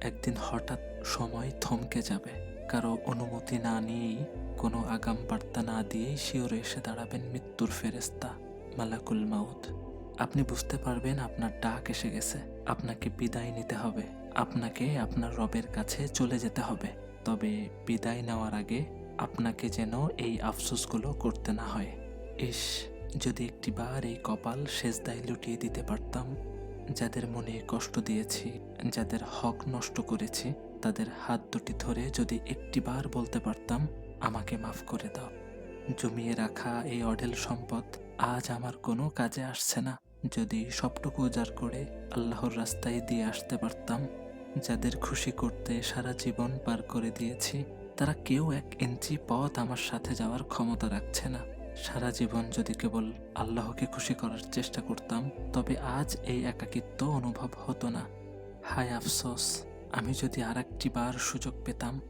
একদিন হঠাৎ সময় থমকে যাবে। কারও অনুমতি না নিয়েই, কোনো আগাম বার্তা না দিয়েই শিওরে এসে দাঁড়াবেন মৃত্যুর ফেরেস্তা মালাকুল মাউদ আপনি বুঝতে পারবেন আপনার ডাক এসে গেছে। আপনাকে বিদায় নিতে হবে। আপনাকে আপনার রবের কাছে চলে যেতে হবে। তবে বিদায় নেওয়ার আগে আপনাকে যেন এই আফসোসগুলো করতে না হয়। ইস, যদি একটিবার এই কপাল সেজদায় লুটিয়ে দিতে পারতাম যাদের মনে কষ্ট দিয়েছি, যাদের হক নষ্ট করেছি, তাদের হাত দুটি ধরে যদি একটিবার বলতে পারতাম, আমাকে মাফ করে দাও। জমিয়ে রাখা এই অঢেল সম্পদ আজ আমার কোনো কাজে আসছে না। যদি সবটুকু উজাড় করে আল্লাহর রাস্তায় দিয়ে আসতে পারতাম, যাদের খুশি করতে সারা জীবন পার করে দিয়েছি, তারা কেউ এক ইঞ্চি পথ আমার সাথে যাওয়ার ক্ষমতা রাখছে না। সারা জীবন যদি কেবল আল্লাহকে খুশি করার চেষ্টা করতাম, তবে আজ এই একাকিত্ব অনুভব হতো না। হায় আফসোস, আমি যদি আর একটি বার সুযোগ পেতাম